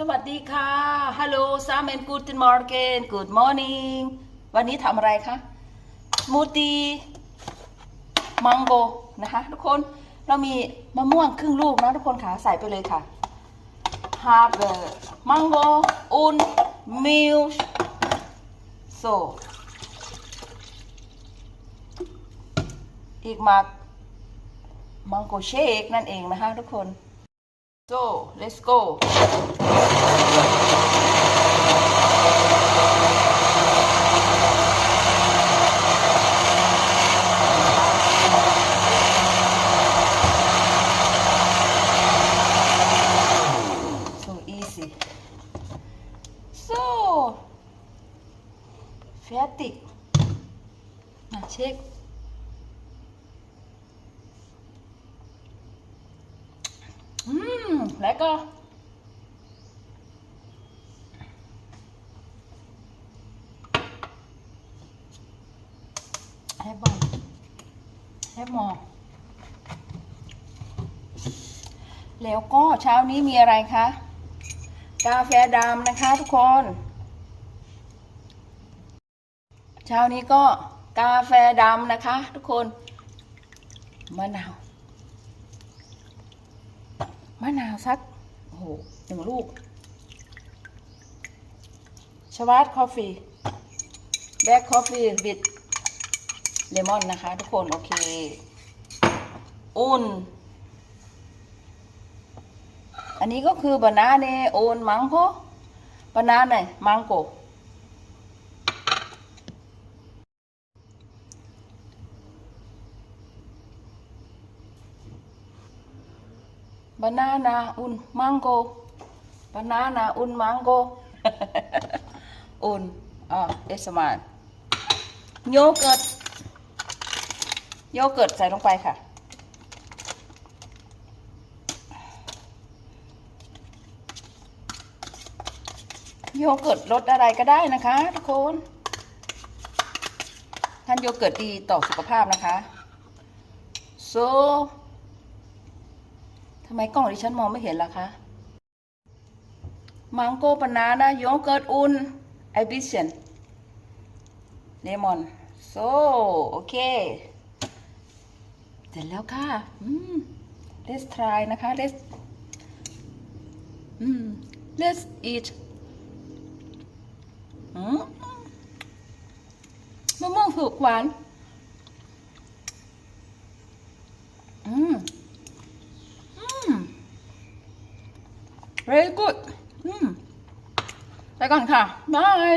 สวัสดีค่ะฮัลโหลซามเอนกูด n มอร์เกนกูดมอร์นิ่งวันนี้ทำอะไรคะมูตีมังโกนะคะทุกคนเรามีมะม่วงครึ่งลูกนะทุกคนค่ะ ใส่ไปเลยค่ะ half the mango und milk so อีกมากมังโกเชคนั่นเองนะคะทุกคน So, let's go. So easy. So, fertig. Na, check. เช็คอืมแล้วก็ให้บอลให้มอแล้วก็เช้านี้มีอะไรคะ กาแฟดำนะคะทุกคน เช้านี้ก็กาแฟดำนะคะ ทุกคนมะนาว มะนาวสักโอ้โหหนึ่งลูกชวาร์ดคอฟฟี่แบล็คคอฟฟี่วิดเลมอนนะคะ ทุกคน โอเค อุ่น อันนี้ก็คือบานาเนโอนมังโกบานาเนมังโก บานานาอุนมังโกบานานาอุนมังโกอุนอ่าเดสมานโยเกิร์ตโยเกิร์ตใส่ลงไปค่ะ โยเกิร์ตรสอะไรก็ได้นะคะ ทุกคนท่านโยเกิร์ตดีต่อสุขภาพนะคะ so ทำไมกล้องดิฉันมองไม่เห็นล่ะคะ มังโกปนานะโยเกิร์ตอุ่นไอบิเซนเลมอน so โอเค เสร็จแล้วค่ะ อืม let's try นะคะ let's อืม let's eat อืมมะม่วงสุกหวาน อืม อืม very good อืมไปก่อนค่ะบาย